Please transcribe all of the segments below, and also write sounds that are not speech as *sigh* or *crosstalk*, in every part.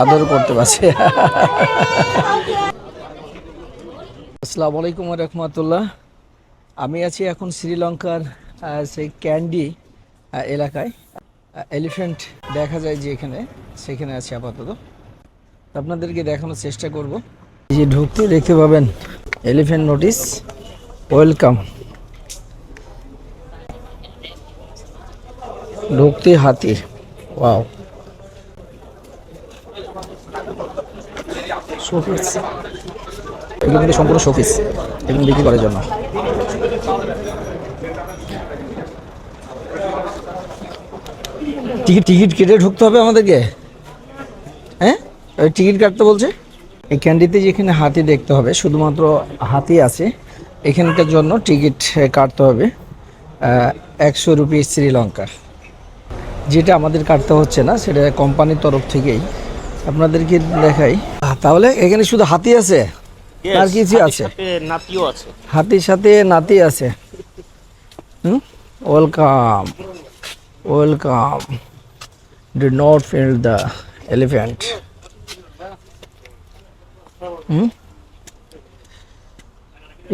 আদর করতে পারছি। আসসালামু আলাইকুম রহমতুল্লাহ আমি আছি এখন শ্রীলঙ্কার সেই ক্যান্ডি এলাকায়। এলিফ্যান্ট দেখা যায় যে এখানে, সেখানে আছি আপাতত। আপনাদেরকে দেখানোর চেষ্টা করব। এই যে ঢুকতে দেখতে পাবেন এলিফ্যান্ট নোটিস ওয়েলকাম। ঢুকতে হাতি ওয়াও। শোপিস এগুলো কিন্তু সম্পূর্ণ শোপিস এগুলো বিক্রি করার জন্য। টিকিট টিকিট কেটে ঢুকতে হবে আমাদেরকে? হ্যাঁ? ওই টিকিট কাটতে বলছে? এই ক্যান্ডিতে যেখানে হাতি দেখতে হবে, শুধুমাত্র হাতি আছে, এখানকার জন্য টিকিট কাটতে হবে একশো রুপি শ্রীলঙ্কা যেটা আমাদের কাটতে হচ্ছে না, সেটা কোম্পানির তরফ থেকেই। আপনাদেরকে দেখাই। তাহলে এখানে শুধু হাতি আছে? আর কিছু আছে? নাতিও আছে। হাতির সাথে নাতি আছে? হুম? Welcome welcome D not feel the elephant হুম?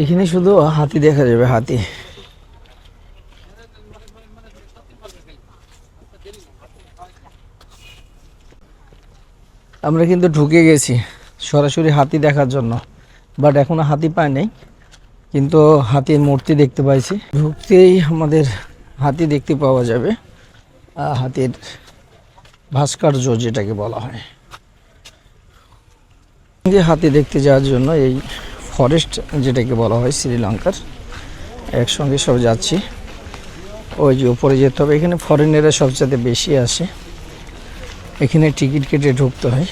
এখানে শুধু হাতি দেখা যাবে হাতি। আমরা কিন্তু ঢুকে গেছি সরাসরি হাতি দেখার জন্য। বাট এখনও হাতি পায় নাই। কিন্তু হাতির মূর্তি দেখতে পাইছি। ঢুকতেই আমাদের হাতি দেখতে পাওয়া যাবে। হাতির ভাস্কর্য যেটাকে বলা হয়। যে হাতি দেখতে যাওয়ার জন্য এই ফরেস্ট যেটাকে বলা হয় শ্রীলঙ্কার, একসঙ্গে সব যাচ্ছি। ওই যে উপরে যেতে হবে। এখানে ফরেনেরা সবচেয়ে বেশি আসে। এখানে টিকিট কেটে ঢুকতে হয়।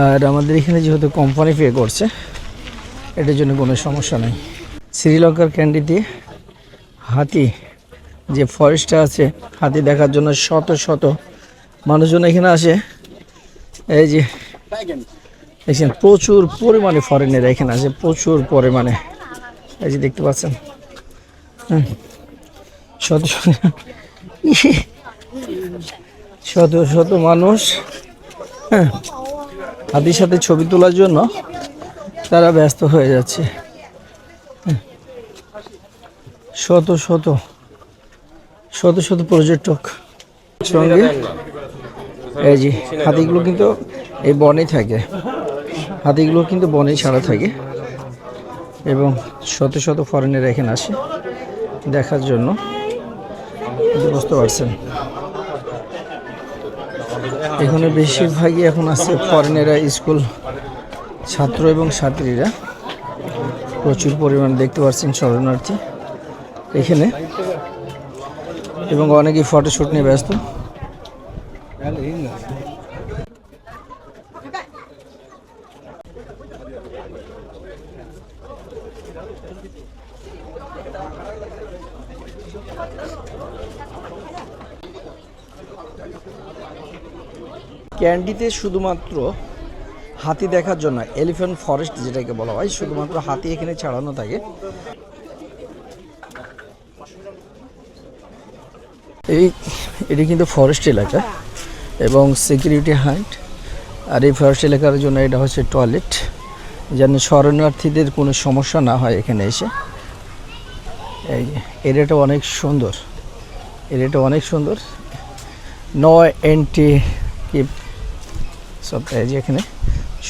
আর আমাদের এখানে যেহেতু কোম্পানি পে করছে, এটার জন্য কোনো সমস্যা নেই। শ্রীলঙ্কার ক্যান্ডিতে হাতি, যে ফরেস্টটা আছে, হাতি দেখার জন্য শত শত মানুষজন এখানে আসে। এই যে, দেখছেন, প্রচুর পরিমাণে ফরেনের এখানে আছে প্রচুর পরিমাণে। এই যে দেখতে পাচ্ছেন, হুম। শত শত শত শত মানুষ হ্যাঁ হাতির সাথে ছবি তোলার জন্য তারা ব্যস্ত হয়ে যাচ্ছে। হুম। শত শত শত শত পর্যটক সঙ্গে, এই যে, হাতিগুলো কিন্তু এই বনে থাকে। হাতিগুলো কিন্তু বনে ছাড়া থাকে এবং শত শত ফরেনের এখানে আসে দেখার জন্য। বুঝতে পারছেন? এখানে বেশিরভাগই এখন আছে ফরেনেরা স্কুল ছাত্র এবং ছাত্রীরা। প্রচুর পরিমাণ দেখতে পাচ্ছেন শরণার্থী এখানে। এবং অনেকেই ফটোশ্যুট নিয়ে ব্যস্ত। ক্যান্ডিতে শুধুমাত্র হাতি দেখার জন্য, এলিফ্যান্ট ফরেস্ট যেটাকে বলা হয়, শুধুমাত্র হাতি এখানে ছাড়ানো থাকে। এই, এটি কিন্তু ফরেস্ট এলাকা এবং সিকিউরিটি হাইট আর এই ফরেস্ট এলাকার জন্য এটা হচ্ছে টয়লেট যেন শরণার্থীদের কোনো সমস্যা না হয় এখানে এসে। এই এরিয়াটা অনেক সুন্দর। এরিয়াটা অনেক সুন্দর। নো এন্টি কিপ সব এই যে এখানে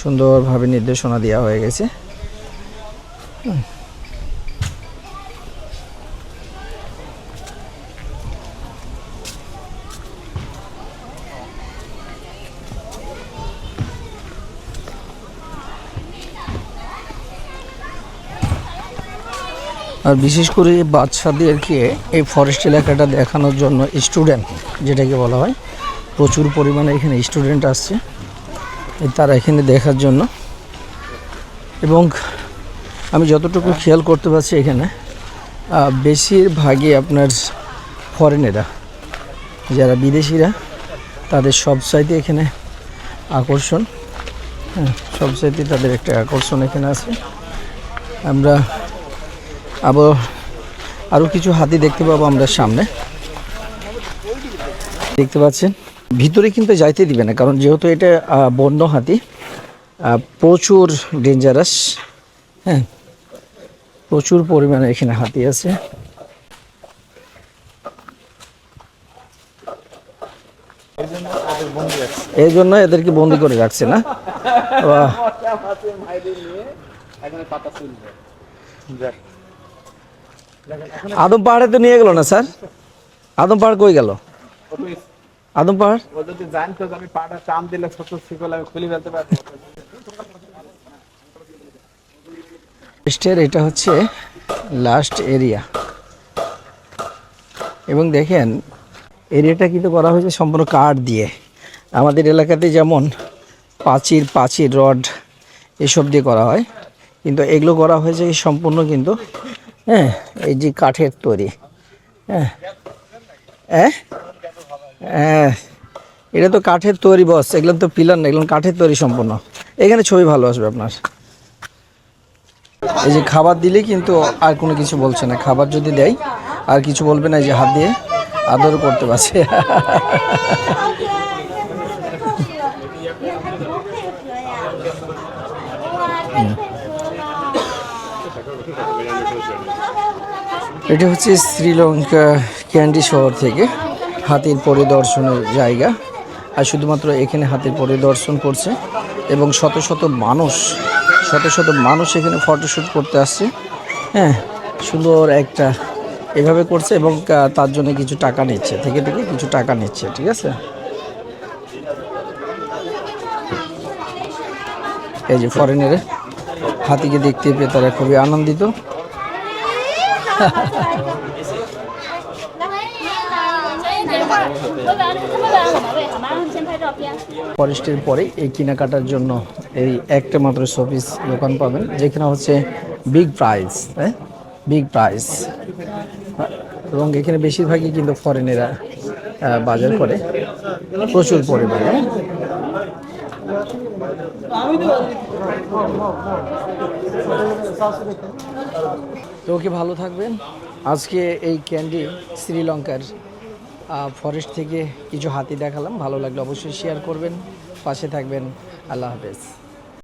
সুন্দরভাবে নির্দেশনা দেওয়া হয়ে গেছে। আর বিশেষ করে বাচ্চাদেরকে এই ফরেস্ট এলাকাটা দেখানোর জন্য স্টুডেন্ট যেটাকে বলা হয়, প্রচুর পরিমাণে এখানে স্টুডেন্ট আসছে। তারা এখানে দেখার জন্য। এবং আমি যতটুকু খেয়াল করতে পারছি এখানে বেশিরভাগই আপনার ফরেনেরা, যারা বিদেশিরা, তাদের সব চাইতে এখানে আকর্ষণ। হ্যাঁ সব চাইতে তাদের একটা আকর্ষণ এখানে আছে। আমরা আবার আরও কিছু হাতি দেখতে পাবো আমরা সামনে। দেখতে পাচ্ছেন? ভিতরে কিন্তু যাইতে দিবে না, কারণ যেহেতু এটা বন্য হাতি প্রচুর ডেঞ্জারাস হ্যাঁ প্রচুর পরিমাণে এখানে হাতি আছে। এই জন্য এদেরকে বন্দি করে রাখছে না। আদম পাহাড়ে তো নিয়ে গেল না, স্যার? আদম পাহাড় কই গেল? আদম পাহাড়? ও যদি জানতো যে আমি পাটা টান দিলে ছোট শিকল আমি খুলে ফেলতে পারব। স্টের এটা হচ্ছে লাস্ট এরিয়া এবং দেখেন এরিয়াটা কিন্তু করা হয়েছে সম্পূর্ণ কাঠ দিয়ে। আমাদের এলাকাতে যেমন পাচির পাচির রড এসব দিয়ে করা হয়। কিন্তু এগুলো করা হয়েছে সম্পূর্ণ কিন্তু হ্যাঁ এই যে কাঠের তৈরি। হ্যাঁ। হ্যাঁ? হ্যাঁ এটা তো কাঠের তৈরি বস এগুলো তো পিলার না, এগুলো কাঠের তৈরি সম্পূর্ণ। এখানে ছবি ভালো আসবে আপনার। এই যে খাবার দিলে কিন্তু আর কোনো কিছু বলছে না। খাবার যদি দেয়, আর কিছু বলবে না, এই যে হাত দিয়ে আদর করতে পারছে। এটা হচ্ছে শ্রীলঙ্কা ক্যান্ডি শহর থেকে। হাতির পরিদর্শনের জায়গা। আর শুধুমাত্র এখানে হাতির পরিদর্শন করছে এবং শত শত মানুষ, শত শত মানুষ এখানে ফটোশ্যুট করতে আসছে। হ্যাঁ সুন্দর একটা এভাবে করছে এবং তার জন্য কিছু টাকা নিচ্ছে, থেকে থেকে কিছু টাকা নিচ্ছে, ঠিক আছে? এই যে ফরেনারে হাতিকে দেখতে পেয়ে তারা খুবই আনন্দিত। *laughs* ফরেস্টের পরে এই কেনাকাটার জন্য এই একটা মাত্র শোপিস দোকান পাবেন, যেখানে হচ্ছে বিগ প্রাইস হ্যাঁ? বিগ প্রাইস এবং এখানে বেশিরভাগই কিন্তু ফরেনেরা বাজার করে। প্রচুর পরিমাণে তো ওকে ভালো থাকবেন। আজকে এই ক্যান্ডি শ্রীলঙ্কার ফরেস্ট থেকে কিছু হাতি দেখালাম। ভালো লাগলে অবশ্যই শেয়ার করবেন। পাশে থাকবেন। আল্লাহ হাফেজ।